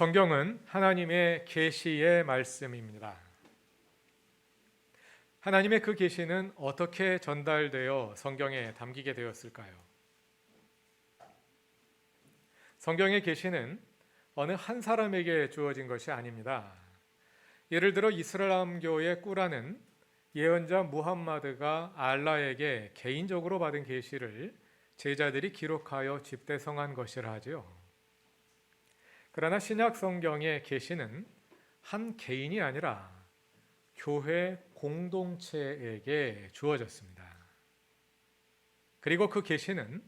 성경은 하나님의 계시의 말씀입니다. 하나님의 그 계시는 어떻게 전달되어 성경에 담기게 되었을까요? 성경의 계시는 어느 한 사람에게 주어진 것이 아닙니다. 예를 들어 이슬람교의 꾸라는 예언자 무함마드가 알라에게 개인적으로 받은 계시를 제자들이 기록하여 집대성한 것이라 하지요. 그러나 신약 성경의 계시는 한 개인이 아니라 교회 공동체에게 주어졌습니다. 그리고 그 계시는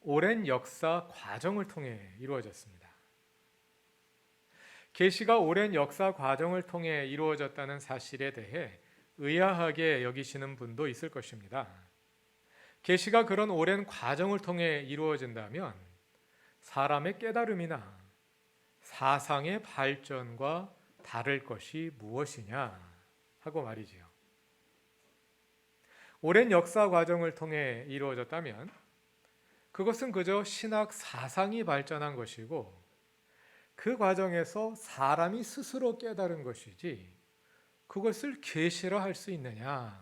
오랜 역사 과정을 통해 이루어졌습니다. 계시가 오랜 역사 과정을 통해 이루어졌다는 사실에 대해 의아하게 여기시는 분도 있을 것입니다. 계시가 그런 오랜 과정을 통해 이루어진다면 사람의 깨달음이나 사상의 발전과 다를 것이 무엇이냐 하고 말이지요. 오랜 역사 과정을 통해 이루어졌다면 그것은 그저 신학 사상이 발전한 것이고 그 과정에서 사람이 스스로 깨달은 것이지 그것을 계시라 할 수 있느냐?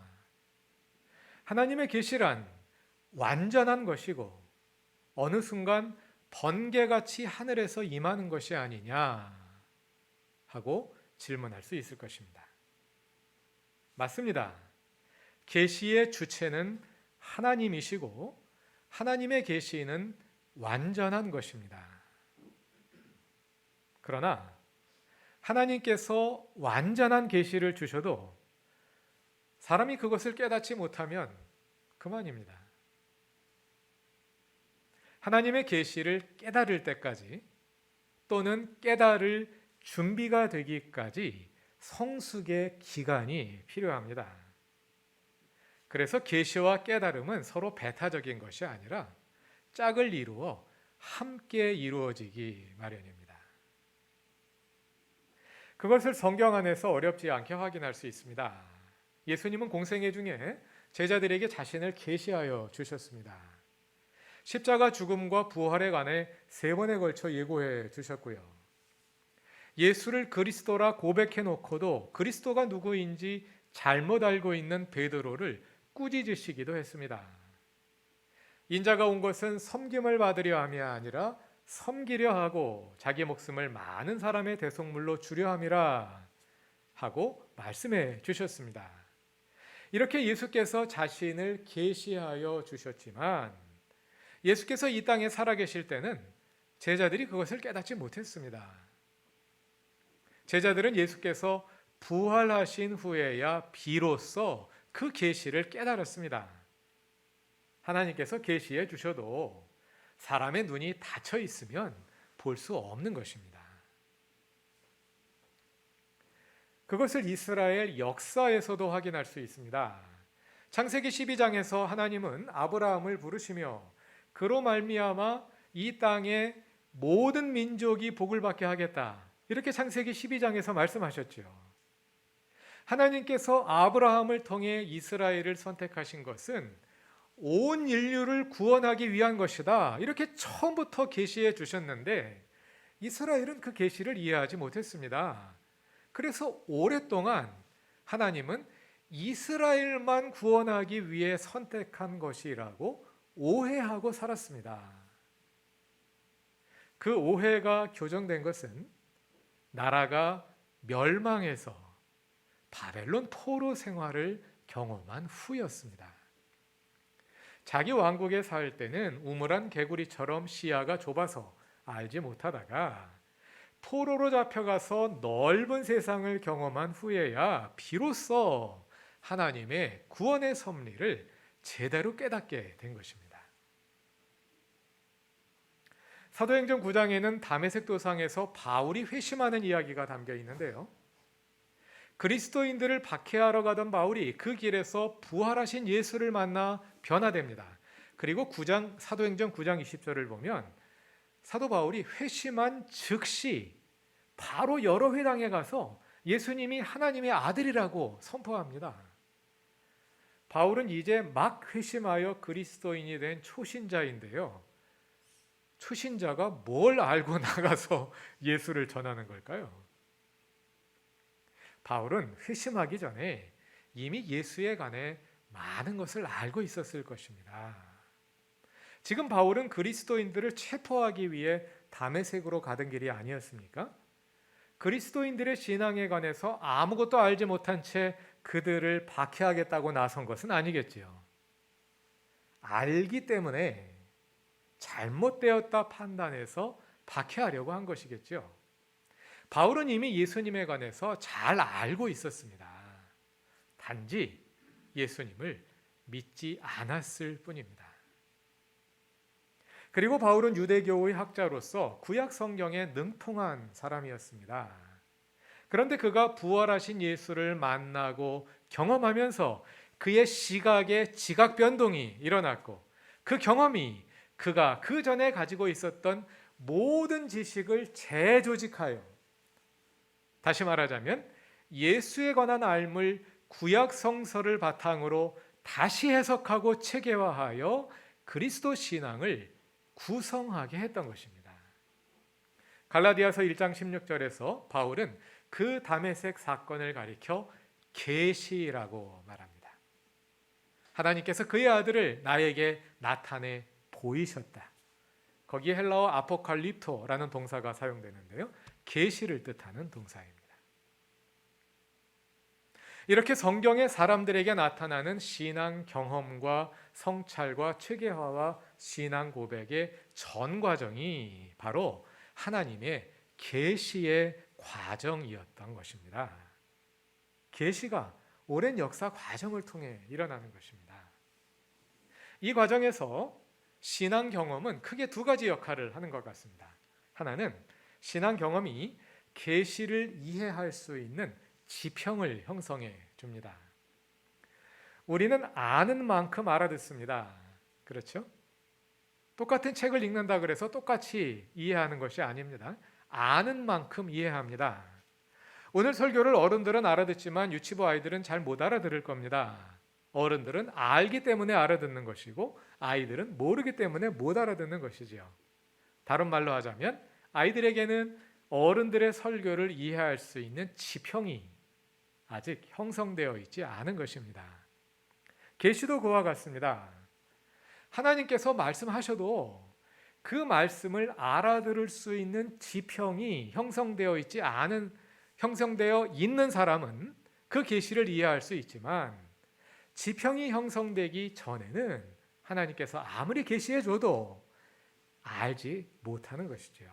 하나님의 계시란 완전한 것이고 어느 순간 번개같이 하늘에서 임하는 것이 아니냐 하고 질문할 수 있을 것입니다. 맞습니다. 계시의 주체는 하나님이시고 하나님의 계시는 완전한 것입니다. 그러나 하나님께서 완전한 계시를 주셔도 사람이 그것을 깨닫지 못하면 그만입니다. 하나님의 계시를 깨달을 때까지 또는 깨달을 준비가 되기까지 성숙의 기간이 필요합니다. 그래서 계시와 깨달음은 서로 배타적인 것이 아니라 짝을 이루어 함께 이루어지기 마련입니다. 그것을 성경 안에서 어렵지 않게 확인할 수 있습니다. 예수님은 공생애 중에 제자들에게 자신을 계시하여 주셨습니다. 십자가 죽음과 부활에 관해 세 번에 걸쳐 예고해 주셨고요. 예수를 그리스도라 고백해 놓고도 그리스도가 누구인지 잘못 알고 있는 베드로를 꾸짖으시기도 했습니다. 인자가 온 것은 섬김을 받으려 함이 아니라 섬기려 하고 자기 목숨을 많은 사람의 대속물로 주려 함이라 하고 말씀해 주셨습니다. 이렇게 예수께서 자신을 계시하여 주셨지만 예수께서 이 땅에 살아계실 때는 제자들이 그것을 깨닫지 못했습니다. 제자들은 예수께서 부활하신 후에야 비로소 그 계시를 깨달았습니다. 하나님께서 계시해 주셔도 사람의 눈이 닫혀 있으면 볼 수 없는 것입니다. 그것을 이스라엘 역사에서도 확인할 수 있습니다. 창세기 12장에서 하나님은 아브라함을 부르시며 그로 말미암아 이 땅에 모든 민족이 복을 받게 하겠다. 이렇게 창세기 12장에서 말씀하셨죠. 하나님께서 아브라함을 통해 이스라엘을 선택하신 것은 온 인류를 구원하기 위한 것이다. 이렇게 처음부터 계시해 주셨는데 이스라엘은 그 계시를 이해하지 못했습니다. 그래서 오랫동안 하나님은 이스라엘만 구원하기 위해 선택한 것이라고 오해하고 살았습니다. 그 오해가 교정된 것은 나라가 멸망해서 바벨론 포로 생활을 경험한 후였습니다. 자기 왕국에 살 때는 우물한 개구리처럼 시야가 좁아서 알지 못하다가 포로로 잡혀가서 넓은 세상을 경험한 후에야 비로소 하나님의 구원의 섭리를 제대로 깨닫게 된 것입니다. 사도행전 9장에는 담에색 도상에서 바울이 회심하는 이야기가 담겨 있는데요. 그리스도인들을 박해하러 가던 바울이 그 길에서 부활하신 예수를 만나 변화됩니다. 그리고 9장 사도행전 9장 20절을 보면 사도 바울이 회심한 즉시 바로 여러 회당에 가서 예수님이 하나님의 아들이라고 선포합니다. 바울은 이제 막 회심하여 그리스도인이 된 초신자인데요. 초신자가 뭘 알고 나가서 예수를 전하는 걸까요? 바울은 회심하기 전에 이미 예수에 관해 많은 것을 알고 있었을 것입니다. 지금 바울은 그리스도인들을 체포하기 위해 담에색으로 가던 길이 아니었습니까? 그리스도인들의 신앙에 관해서 아무것도 알지 못한 채 그들을 박해하겠다고 나선 것은 아니겠지요. 알기 때문에 잘못되었다 판단해서 박해하려고 한 것이겠죠. 바울은 이미 예수님에 관해서 잘 알고 있었습니다. 단지 예수님을 믿지 않았을 뿐입니다. 그리고 바울은 유대교의 학자로서 구약 성경에 능통한 사람이었습니다. 그런데 그가 부활하신 예수를 만나고 경험하면서 그의 시각에 지각 변동이 일어났고 그 경험이 그가 그 전에 가지고 있었던 모든 지식을 재조직하여 다시 말하자면 예수에 관한 알물 구약 성서를 바탕으로 다시 해석하고 체계화하여 그리스도 신앙을 구성하게 했던 것입니다. 갈라디아서 1장 16절에서 바울은 그 담에색 사건을 가리켜 계시라고 말합니다. 하나님께서 그의 아들을 나에게 나타내 보이셨다. 거기에 헬라어 아포칼립토라는 동사가 사용되는데요. 계시를 뜻하는 동사입니다. 이렇게 성경의 사람들에게 나타나는 신앙 경험과 성찰과 체계화와 신앙 고백의 전 과정이 바로 하나님의 계시의 과정이었던 것입니다. 계시가 오랜 역사 과정을 통해 일어나는 것입니다. 이 과정에서 신앙 경험은 크게 두 가지 역할을 하는 것 같습니다. 하나는 신앙 경험이 계시를 이해할 수 있는 지평을 형성해 줍니다. 우리는 아는 만큼 알아듣습니다. 그렇죠? 똑같은 책을 읽는다 그래서 똑같이 이해하는 것이 아닙니다. 아는 만큼 이해합니다. 오늘 설교를 어른들은 알아듣지만 유치부 아이들은 잘 못 알아들을 겁니다. 어른들은 알기 때문에 알아듣는 것이고 아이들은 모르기 때문에 못 알아듣는 것이지요. 다른 말로 하자면 아이들에게는 어른들의 설교를 이해할 수 있는 지평이 아직 형성되어 있지 않은 것입니다. 계시도 그와 같습니다. 하나님께서 말씀하셔도 그 말씀을 알아들을 수 있는 지평이 형성되어 있지 않은 형성되어 있는 사람은 그 계시를 이해할 수 있지만 지평이 형성되기 전에는 하나님께서 아무리 계시해 줘도 알지 못하는 것이죠.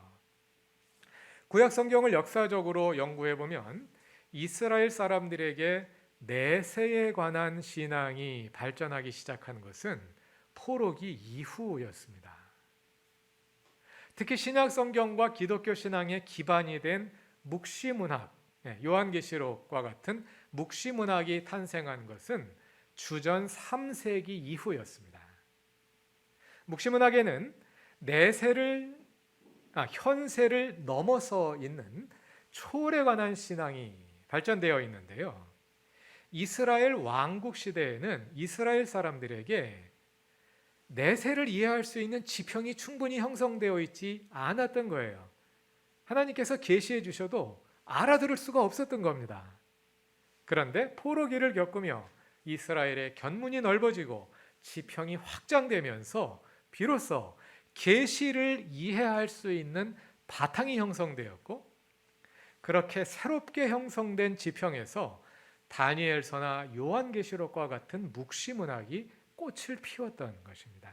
구약 성경을 역사적으로 연구해 보면 이스라엘 사람들에게 내세에 관한 신앙이 발전하기 시작한 것은 포로기 이후였습니다. 특히 신약 성경과 기독교 신앙의 기반이 된 묵시 문학, 예, 요한계시록과 같은 묵시 문학이 탄생한 것은 주전 3세기 이후였습니다. 묵시 문학에는 내세를 아, 현세를 넘어서 있는 초월에 관한 신앙이 발전되어 있는데요. 이스라엘 왕국 시대에는 이스라엘 사람들에게 내세를 이해할 수 있는 지평이 충분히 형성되어 있지 않았던 거예요. 하나님께서 계시해 주셔도 알아들을 수가 없었던 겁니다. 그런데 포로기를 겪으며 이스라엘의 견문이 넓어지고 지평이 확장되면서 비로소 계시를 이해할 수 있는 바탕이 형성되었고 그렇게 새롭게 형성된 지평에서 다니엘서나 요한계시록과 같은 묵시 문학이 꽃을 피웠던 것입니다.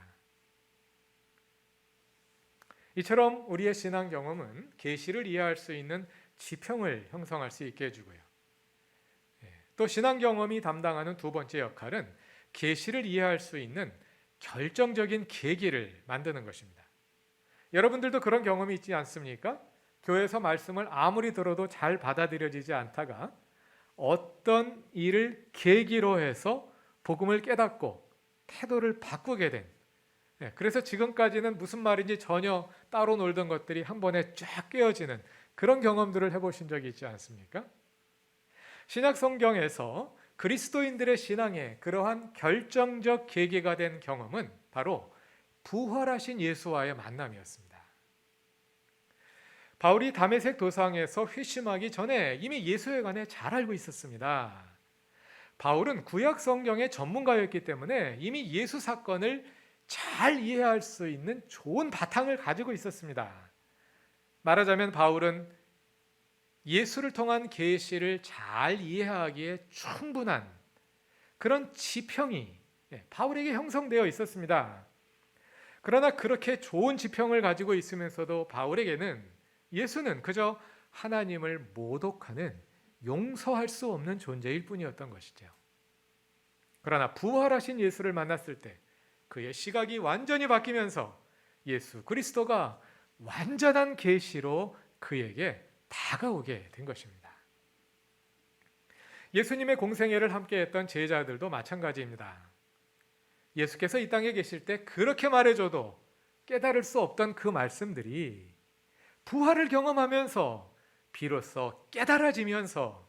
이처럼 우리의 신앙 경험은 계시를 이해할 수 있는 지평을 형성할 수 있게 해주고요. 예, 또 신앙 경험이 담당하는 두 번째 역할은 계시를 이해할 수 있는 결정적인 계기를 만드는 것입니다. 여러분들도 그런 경험이 있지 않습니까? 교회에서 말씀을 아무리 들어도 잘 받아들여지지 않다가 어떤 일을 계기로 해서 복음을 깨닫고 태도를 바꾸게 된 네, 그래서 지금까지는 무슨 말인지 전혀 따로 놀던 것들이 한 번에 쫙 깨어지는 그런 경험들을 해보신 적이 있지 않습니까? 신약 성경에서 그리스도인들의 신앙에 그러한 결정적 계기가 된 경험은 바로 부활하신 예수와의 만남이었습니다. 바울이 담에색 도상에서 회심하기 전에 이미 예수에 관해 잘 알고 있었습니다. 바울은 구약 성경의 전문가였기 때문에 이미 예수 사건을 잘 이해할 수 있는 좋은 바탕을 가지고 있었습니다. 말하자면 바울은 예수를 통한 계시를 잘 이해하기에 충분한 그런 지평이 예, 바울에게 형성되어 있었습니다. 그러나 그렇게 좋은 지평을 가지고 있으면서도 바울에게는 예수는 그저 하나님을 모독하는 용서할 수 없는 존재일 뿐이었던 것이죠. 그러나 부활하신 예수를 만났을 때 그의 시각이 완전히 바뀌면서 예수 그리스도가 완전한 계시로 그에게 다가오게 된 것입니다. 예수님의 공생애를 함께했던 제자들도 마찬가지입니다. 예수께서 이 땅에 계실 때 그렇게 말해줘도 깨달을 수 없던 그 말씀들이 부활을 경험하면서 비로소 깨달아지면서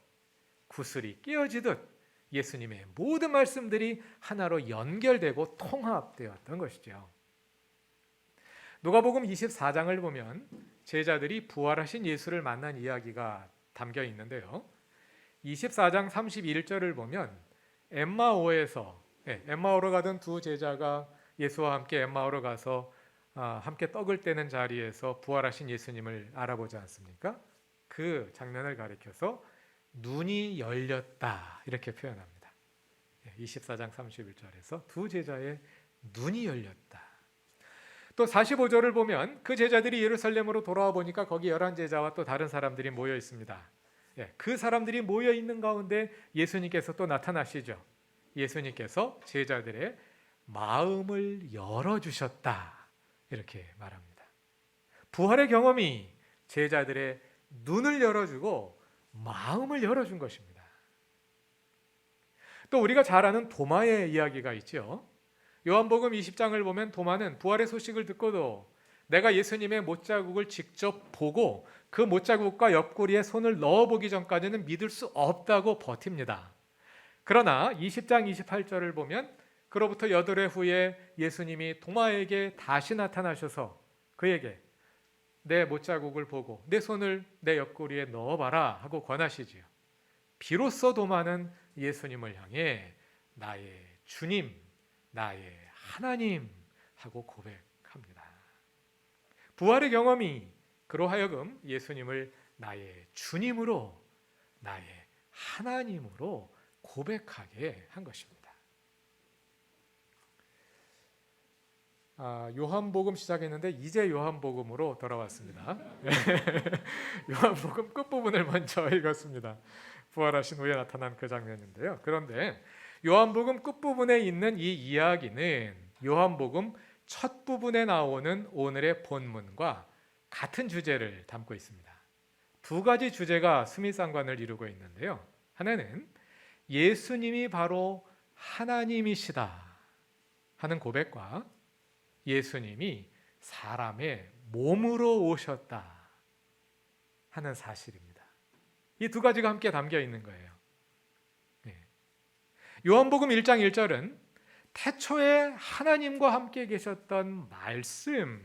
구슬이 끼어지듯 예수님의 모든 말씀들이 하나로 연결되고 통합되었던 것이죠. 누가복음 24장을 보면 제자들이 부활하신 예수를 만난 이야기가 담겨 있는데요. 24장 31절을 보면 엠마오에서 예, 엠마오로 가던 두 제자가 예수와 함께 엠마오로 가서 아, 함께 떡을 떼는 자리에서 부활하신 예수님을 알아보지 않습니까? 그 장면을 가리켜서 눈이 열렸다 이렇게 표현합니다. 24장 31절에서 두 제자의 눈이 열렸다. 또 45절을 보면 그 제자들이 예루살렘으로 돌아와 보니까 거기 열한 제자와 또 다른 사람들이 모여 있습니다. 예, 그 사람들이 모여 있는 가운데 예수님께서 또 나타나시죠. 예수님께서 제자들의 마음을 열어 주셨다. 이렇게 말합니다. 부활의 경험이 제자들의 눈을 열어 주고 마음을 열어 준 것입니다. 또 우리가 잘 아는 도마의 이야기가 있죠. 요한복음 20장을 보면 도마는 부활의 소식을 듣고도 내가 예수님의 못자국을 직접 보고 그 못자국과 옆구리에 손을 넣어보기 전까지는 믿을 수 없다고 버팁니다. 그러나 20장 28절을 보면 그로부터 여덟 해 후에 예수님이 도마에게 다시 나타나셔서 그에게 내 못자국을 보고 내 손을 내 옆구리에 넣어봐라 하고 권하시지요. 비로소 도마는 예수님을 향해 나의 주님, 나의 하나님 하고 고백합니다. 부활의 경험이 그로 하여금 예수님을 나의 주님으로 나의 하나님으로 고백하게 한 것입니다. 아, 요한복음 시작했는데 이제 요한복음으로 돌아왔습니다. 요한복음 끝부분을 먼저 읽었습니다. 부활하신 후에 나타난 그 장면인데요. 그런데 요한복음 끝부분에 있는 이 이야기는 요한복음 첫 부분에 나오는 오늘의 본문과 같은 주제를 담고 있습니다. 두 가지 주제가 스미상관을 이루고 있는데요. 하나는 예수님이 바로 하나님이시다 하는 고백과 예수님이 사람의 몸으로 오셨다 하는 사실입니다. 이 두 가지가 함께 담겨 있는 거예요. 네. 요한복음 1장 1절은 태초에 하나님과 함께 계셨던 말씀,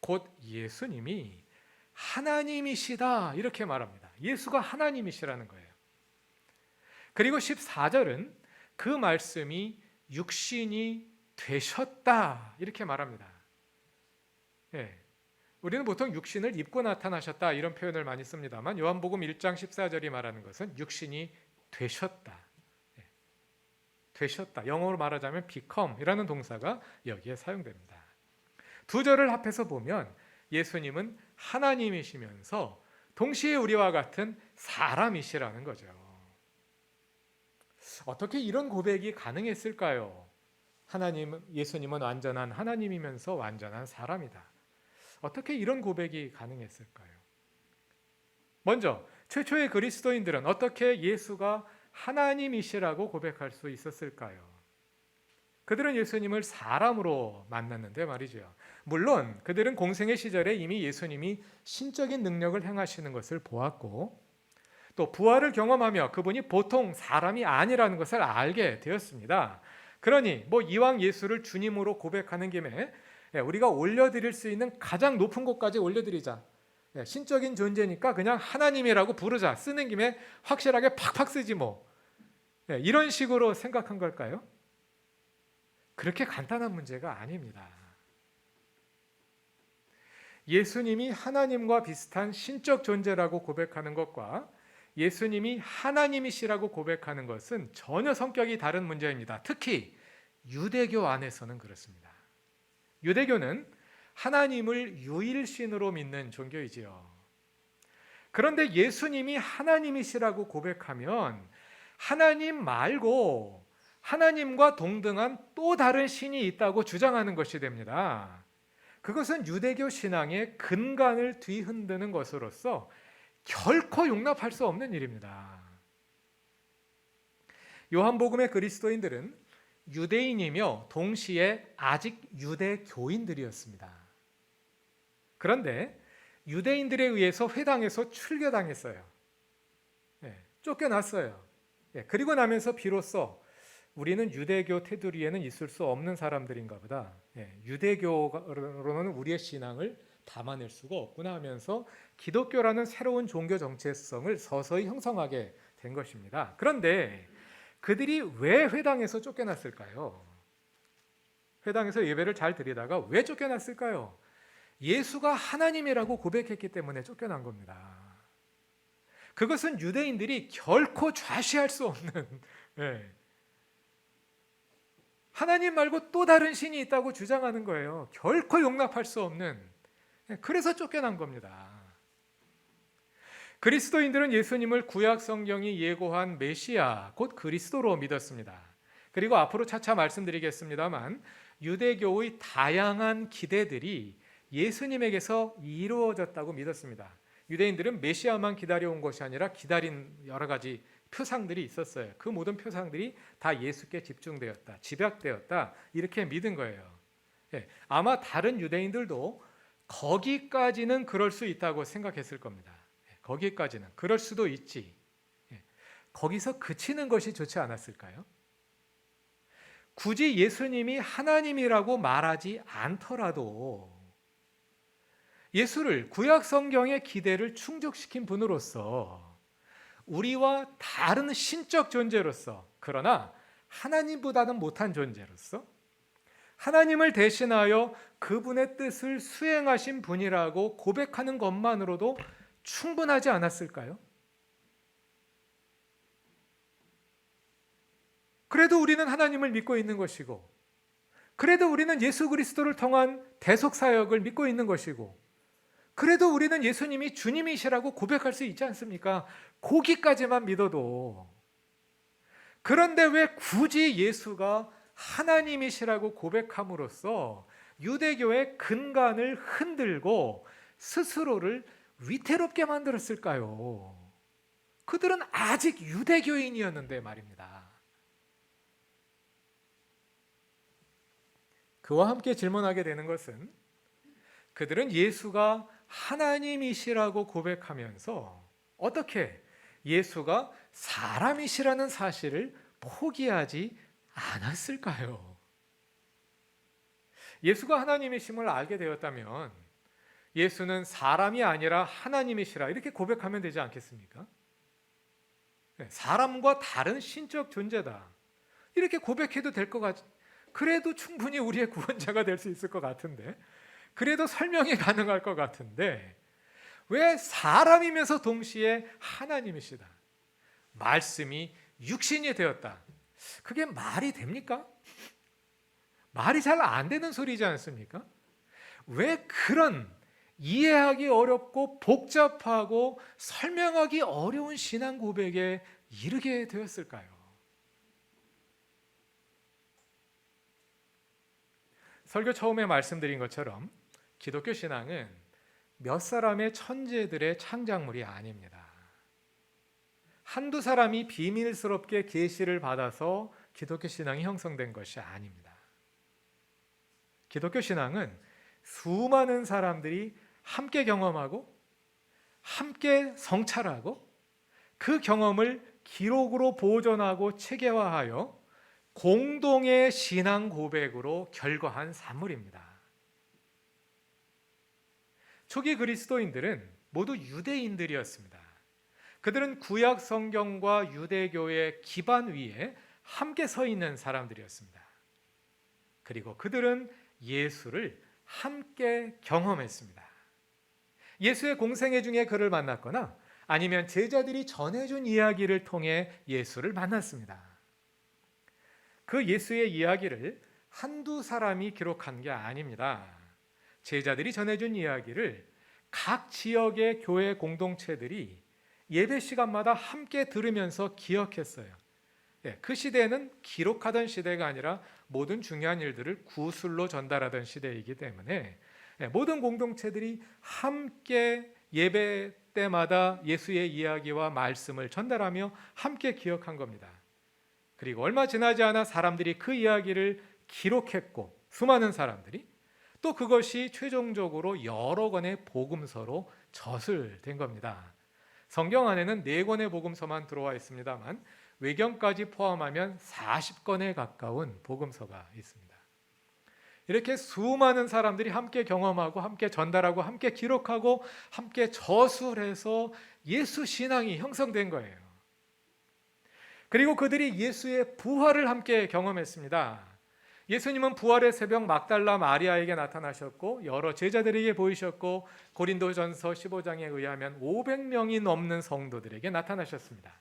곧 예수님이 하나님이시다 이렇게 말합니다. 예수가 하나님이시라는 거예요. 그리고 14절은 그 말씀이 육신이 되셨다 이렇게 말합니다. 예. 우리는 보통 육신을 입고 나타나셨다 이런 표현을 많이 씁니다만 요한복음 1장 14절이 말하는 것은 육신이 되셨다. 예. 되셨다. 영어로 말하자면 become이라는 동사가 여기에 사용됩니다. 두 절을 합해서 보면 예수님은 하나님이시면서 동시에 우리와 같은 사람이시라는 거죠. 어떻게 이런 고백이 가능했을까요? 하나님 예수님은 완전한 하나님이면서 완전한 사람이다. 어떻게 이런 고백이 가능했을까요? 먼저 최초의 그리스도인들은 어떻게 예수가 하나님이시라고 고백할 수 있었을까요? 그들은 예수님을 사람으로 만났는데 말이죠. 물론 그들은 공생의 시절에 이미 예수님이 신적인 능력을 행하시는 것을 보았고 또 부활을 경험하며 그분이 보통 사람이 아니라는 것을 알게 되었습니다. 그러니 뭐 이왕 예수를 주님으로 고백하는 김에 예, 우리가 올려드릴 수 있는 가장 높은 곳까지 올려드리자. 예, 신적인 존재니까 그냥 하나님이라고 부르자. 쓰는 김에 확실하게 팍팍 쓰지 뭐. 예, 이런 식으로 생각한 걸까요? 그렇게 간단한 문제가 아닙니다. 예수님이 하나님과 비슷한 신적 존재라고 고백하는 것과 예수님이 하나님이시라고 고백하는 것은 전혀 성격이 다른 문제입니다. 특히 유대교 안에서는 그렇습니다. 유대교는 하나님을 유일신으로 믿는 종교이지요. 그런데 예수님이 하나님이시라고 고백하면 하나님 말고 하나님과 동등한 또 다른 신이 있다고 주장하는 것이 됩니다. 그것은 유대교 신앙의 근간을 뒤흔드는 것으로서 결코 용납할 수 없는 일입니다. 요한복음의 그리스도인들은 유대인이며 동시에 아직 유대교인들이었습니다. 그런데 유대인들에 의해서 회당에서 출교당했어요. 예, 쫓겨났어요. 예, 그리고 나면서 비로소 우리는 유대교 테두리에는 있을 수 없는 사람들인가 보다. 예, 유대교로는 우리의 신앙을 담아낼 수가 없구나 하면서 기독교라는 새로운 종교 정체성을 서서히 형성하게 된 것입니다. 그런데 그들이 왜 회당에서 쫓겨났을까요? 회당에서 예배를 잘 드리다가 왜 쫓겨났을까요? 예수가 하나님이라고 고백했기 때문에 쫓겨난 겁니다. 그것은 유대인들이 결코 좌시할 수 없는 예. 하나님 말고 또 다른 신이 있다고 주장하는 거예요. 결코 용납할 수 없는 예, 그래서 쫓겨난 겁니다. 그리스도인들은 예수님을 구약 성경이 예고한 메시아 곧 그리스도로 믿었습니다. 그리고 앞으로 차차 말씀드리겠습니다만 유대교의 다양한 기대들이 예수님에게서 이루어졌다고 믿었습니다. 유대인들은 메시아만 기다려온 것이 아니라 기다린 여러 가지 표상들이 있었어요. 그 모든 표상들이 다 예수께 집중되었다, 집약되었다 이렇게 믿은 거예요. 예, 아마 다른 유대인들도 거기까지는 그럴 수 있다고 생각했을 겁니다. 예, 거기까지는 그럴 수도 있지. 예, 거기서 그치는 것이 좋지 않았을까요? 굳이 예수님이 하나님이라고 말하지 않더라도 예수를 구약 성경의 기대를 충족시킨 분으로서 우리와 다른 신적 존재로서 그러나 하나님보다는 못한 존재로서 하나님을 대신하여 그분의 뜻을 수행하신 분이라고 고백하는 것만으로도 충분하지 않았을까요? 그래도 우리는 하나님을 믿고 있는 것이고, 그래도 우리는 예수 그리스도를 통한 대속 사역을 믿고 있는 것이고, 그래도 우리는 예수님이 주님이시라고 고백할 수 있지 않습니까? 거기까지만 믿어도. 그런데 왜 굳이 예수가 하나님이시라고 고백함으로써 유대교의 근간을 흔들고 스스로를 위태롭게 만들었을까요? 그들은 아직 유대교인이었는데 말입니다. 그와 함께 질문하게 되는 것은 그들은 예수가 하나님이시라고 고백하면서 어떻게 예수가 사람이시라는 사실을 포기하지 않았을까요? 예수가 하나님이심을 알게 되었다면 예수는 사람이 아니라 하나님이시라 이렇게 고백하면 되지 않겠습니까? 네, 사람과 다른 신적 존재다. 이렇게 고백해도 될 것 같, 그래도 충분히 우리의 구원자가 될 수 있을 것 같은데, 그래도 설명이 가능할 것 같은데, 왜 사람이면서 동시에 하나님이시다. 말씀이 육신이 되었다. 그게 말이 됩니까? 말이 잘 안 되는 소리지 않습니까? 왜 그런 이해하기 어렵고 복잡하고 설명하기 어려운 신앙 고백에 이르게 되었을까요? 설교 처음에 말씀드린 것처럼 기독교 신앙은 몇 사람의 천재들의 창작물이 아닙니다. 한두 사람이 비밀스럽게 계시를 받아서 기독교 신앙이 형성된 것이 아닙니다. 기독교 신앙은 수많은 사람들이 함께 경험하고 함께 성찰하고 그 경험을 기록으로 보존하고 체계화하여 공동의 신앙 고백으로 결과한 산물입니다. 초기 그리스도인들은 모두 유대인들이었습니다. 그들은 구약 성경과 유대교의 기반 위에 함께 서 있는 사람들이었습니다. 그리고 그들은 예수를 함께 경험했습니다. 예수의 공생애 중에 그를 만났거나 아니면 제자들이 전해준 이야기를 통해 예수를 만났습니다. 그 예수의 이야기를 한두 사람이 기록한 게 아닙니다. 제자들이 전해준 이야기를 각 지역의 교회 공동체들이 예배 시간마다 함께 들으면서 기억했어요. 예, 그 시대는 기록하던 시대가 아니라 모든 중요한 일들을 구술로 전달하던 시대이기 때문에 예, 모든 공동체들이 함께 예배 때마다 예수의 이야기와 말씀을 전달하며 함께 기억한 겁니다. 그리고 얼마 지나지 않아 사람들이 그 이야기를 기록했고 수많은 사람들이 또 그것이 최종적으로 여러 권의 복음서로 저술된 겁니다. 성경 안에는 네 권의 복음서만 들어와 있습니다만 외경까지 포함하면 40권에 가까운 복음서가 있습니다. 이렇게 수많은 사람들이 함께 경험하고 함께 전달하고 함께 기록하고 함께 저술해서 예수 신앙이 형성된 거예요. 그리고 그들이 예수의 부활을 함께 경험했습니다. 예수님은 부활의 새벽 막달라 마리아에게 나타나셨고 여러 제자들에게 보이셨고 고린도전서 15장에 의하면 500명이 넘는 성도들에게 나타나셨습니다.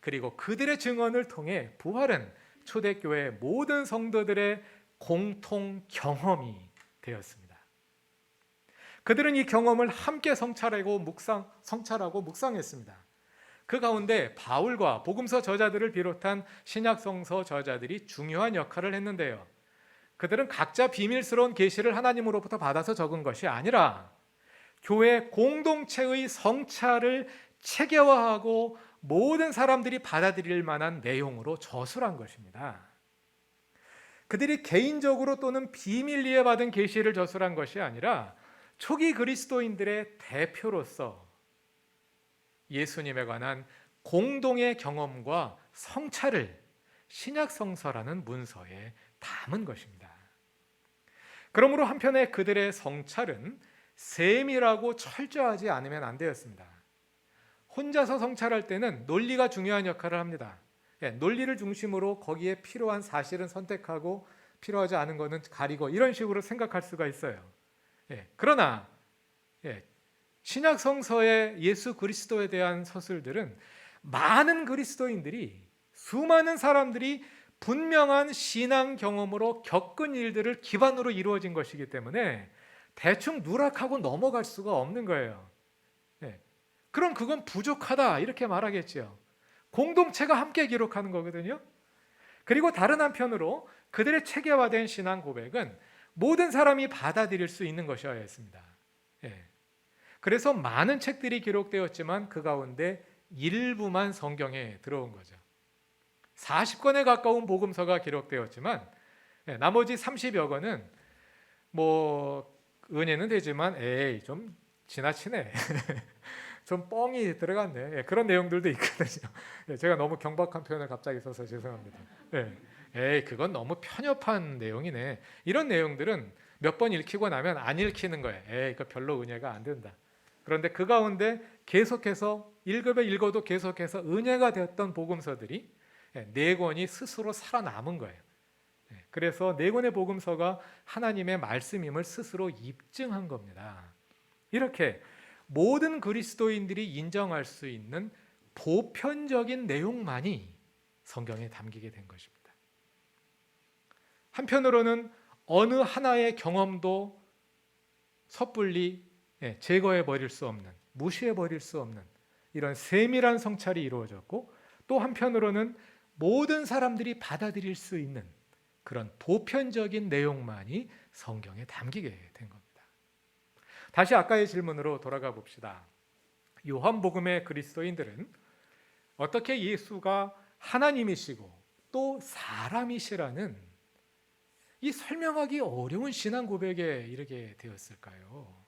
그리고 그들의 증언을 통해 부활은 초대교회 모든 성도들의 공통 경험이 되었습니다. 그들은 이 경험을 함께 성찰하고 묵상 성찰하고 묵상했습니다. 그 가운데 바울과 복음서 저자들을 비롯한 신약 성서 저자들이 중요한 역할을 했는데요. 그들은 각자 비밀스러운 계시를 하나님으로부터 받아서 적은 것이 아니라 교회 공동체의 성찰을 체계화하고 모든 사람들이 받아들일 만한 내용으로 저술한 것입니다. 그들이 개인적으로 또는 비밀리에 받은 계시를 저술한 것이 아니라 초기 그리스도인들의 대표로서 예수님에 관한 공동의 경험과 성찰을 신약 성서라는 문서에 담은 것입니다. 그러므로 한편에 그들의 성찰은 세밀하고 철저하지 않으면 안 되었습니다. 혼자서 성찰할 때는 논리가 중요한 역할을 합니다. 예, 논리를 중심으로 거기에 필요한 사실은 선택하고 필요하지 않은 것은 가리고 이런 식으로 생각할 수가 있어요. 예, 그러나 예, 신약 성서의 예수 그리스도에 대한 서술들은 많은 그리스도인들이 수많은 사람들이 분명한 신앙 경험으로 겪은 일들을 기반으로 이루어진 것이기 때문에 대충 누락하고 넘어갈 수가 없는 거예요. 네. 그럼 그건 부족하다 이렇게 말하겠지요. 공동체가 함께 기록하는 거거든요. 그리고 다른 한편으로 그들의 체계화된 신앙 고백은 모든 사람이 받아들일 수 있는 것이어야 했습니다. 예. 그래서 많은 책들이 기록되었지만 그 가운데 일부만 성경에 들어온 거죠. 40권에 가까운 복음서가 기록되었지만 예, 나머지 30여 권은 뭐 은혜는 되지만 에이 좀 지나치네. 좀 뻥이 들어갔네. 예, 그런 내용들도 있거든요. 예, 제가 너무 경박한 표현을 갑자기 써서 죄송합니다. 예, 에이 그건 너무 편협한 내용이네. 이런 내용들은 몇 번 읽히고 나면 안 읽히는 거예요. 에이 그 별로 은혜가 안 된다. 그런데 그 가운데 계속해서 읽으면 읽어도 계속해서 은혜가 되었던 복음서들이 예, 네 권이 스스로 살아남은 거예요. 예, 그래서 네 권의 복음서가 하나님의 말씀임을 스스로 입증한 겁니다. 이렇게 모든 그리스도인들이 인정할 수 있는 보편적인 내용만이 성경에 담기게 된 것입니다. 한편으로는 어느 하나의 경험도 섣불리 예, 제거해 버릴 수 없는, 무시해 버릴 수 없는 이런 세밀한 성찰이 이루어졌고 또 한편으로는 모든 사람들이 받아들일 수 있는 그런 보편적인 내용만이 성경에 담기게 된 겁니다. 다시 아까의 질문으로 돌아가 봅시다. 요한복음의 그리스도인들은 어떻게 예수가 하나님이시고 또 사람이시라는 이 설명하기 어려운 신앙 고백에 이르게 되었을까요?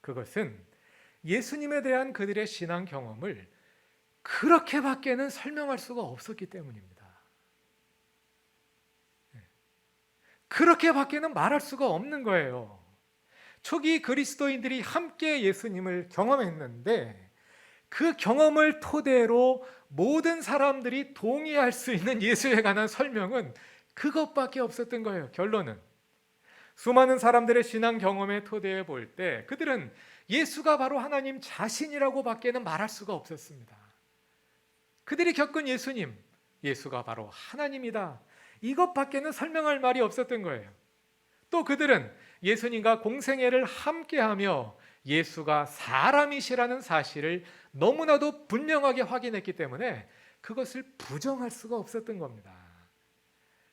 그것은 예수님에 대한 그들의 신앙 경험을 그렇게밖에는 설명할 수가 없었기 때문입니다. 네. 그렇게밖에는 말할 수가 없는 거예요. 초기 그리스도인들이 함께 예수님을 경험했는데 그 경험을 토대로 모든 사람들이 동의할 수 있는 예수에 관한 설명은 그것밖에 없었던 거예요. 결론은 수많은 사람들의 신앙 경험에 토대해 볼때 그들은 예수가 바로 하나님 자신이라고 밖에는 말할 수가 없었습니다. 그들이 겪은 예수님, 예수가 바로 하나님이다. 이것밖에는 설명할 말이 없었던 거예요. 또 그들은 예수님과 공생애를 함께하며 예수가 사람이시라는 사실을 너무나도 분명하게 확인했기 때문에 그것을 부정할 수가 없었던 겁니다.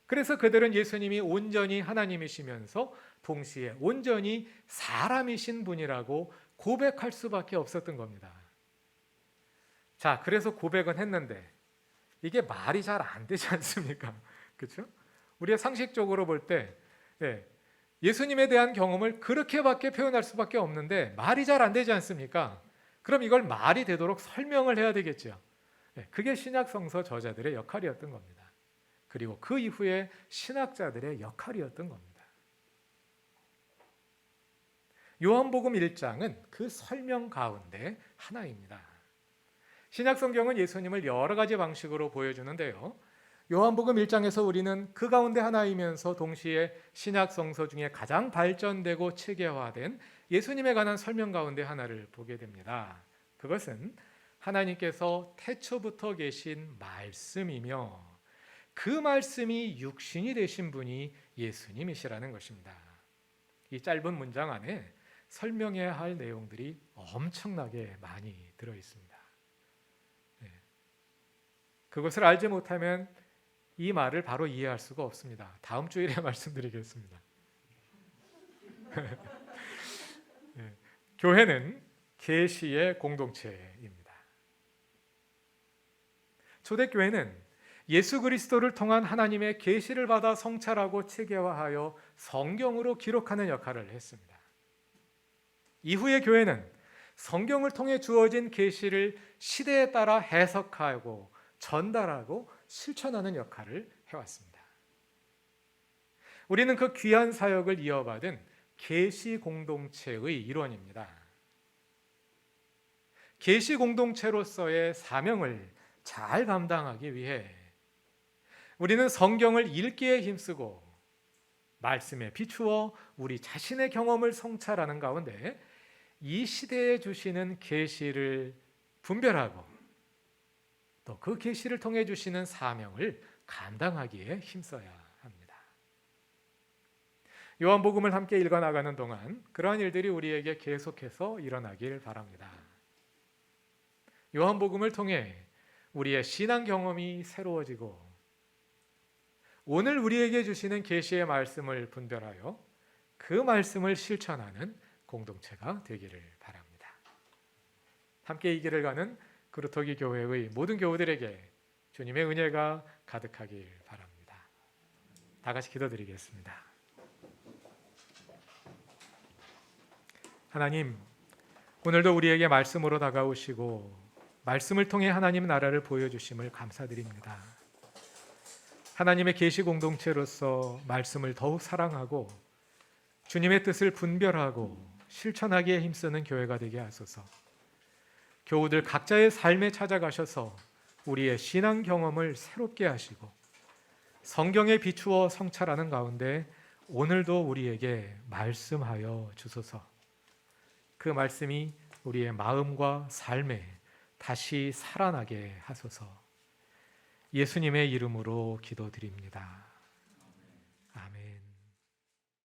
그래서 그들은 예수님이 온전히 하나님이시면서 동시에 온전히 사람이신 분이라고 고백할 수밖에 없었던 겁니다. 자, 그래서 고백은 했는데 이게 말이 잘 안 되지 않습니까? 그렇죠? 우리가 상식적으로 볼때 예, 예수님에 대한 경험을 그렇게밖에 표현할 수밖에 없는데 말이 잘 안 되지 않습니까? 그럼 이걸 말이 되도록 설명을 해야 되겠죠. 예, 그게 신약 성서 저자들의 역할이었던 겁니다. 그리고 그 이후에 신학자들의 역할이었던 겁니다. 요한복음 1장은 그 설명 가운데 하나입니다. 신약 성경은 예수님을 여러 가지 방식으로 보여주는데요. 요한복음 1장에서 우리는 그 가운데 하나이면서 동시에 신약 성서 중에 가장 발전되고 체계화된 예수님에 관한 설명 가운데 하나를 보게 됩니다. 그것은 하나님께서 태초부터 계신 말씀이며 그 말씀이 육신이 되신 분이 예수님이시라는 것입니다. 이 짧은 문장 안에 설명해야 할 내용들이 엄청나게 많이 들어 있습니다. 네. 그것을 알지 못하면 이 말을 바로 이해할 수가 없습니다. 다음 주일에 말씀드리겠습니다. 네. 교회는 계시의 공동체입니다. 초대교회는 예수 그리스도를 통한 하나님의 계시를 받아 성찰하고 체계화하여 성경으로 기록하는 역할을 했습니다. 이후의 교회는 성경을 통해 주어진 계시를 시대에 따라 해석하고 전달하고 실천하는 역할을 해왔습니다. 우리는 그 귀한 사역을 이어받은 계시 공동체의 일원입니다. 계시 공동체로서의 사명을 잘 감당하기 위해 우리는 성경을 읽기에 힘쓰고 말씀에 비추어 우리 자신의 경험을 성찰하는 가운데 이 시대에 주시는 계시를 분별하고 또 그 계시를 통해 주시는 사명을 감당하기에 힘써야 합니다. 요한복음을 함께 읽어 나가는 동안 그러한 일들이 우리에게 계속해서 일어나길 바랍니다. 요한복음을 통해 우리의 신앙 경험이 새로워지고 오늘 우리에게 주시는 계시의 말씀을 분별하여 그 말씀을 실천하는 공동체가 되기를 바랍니다. 함께 이 길을 가는 그루터기 교회의 모든 교우들에게 주님의 은혜가 가득하길 바랍니다. 다 같이 기도드리겠습니다. 하나님, 오늘도 우리에게 말씀으로 다가오시고 말씀을 통해 하나님 나라를 보여주심을 감사드립니다. 하나님의 계시 공동체로서 말씀을 더욱 사랑하고 주님의 뜻을 분별하고 실천하기에 힘쓰는 교회가 되게 하소서. 교우들 각자의 삶에 찾아가셔서 우리의 신앙 경험을 새롭게 하시고 성경에 비추어 성찰하는 가운데 오늘도 우리에게 말씀하여 주소서. 그 말씀이 우리의 마음과 삶에 다시 살아나게 하소서. 예수님의 이름으로 기도드립니다. 아멘.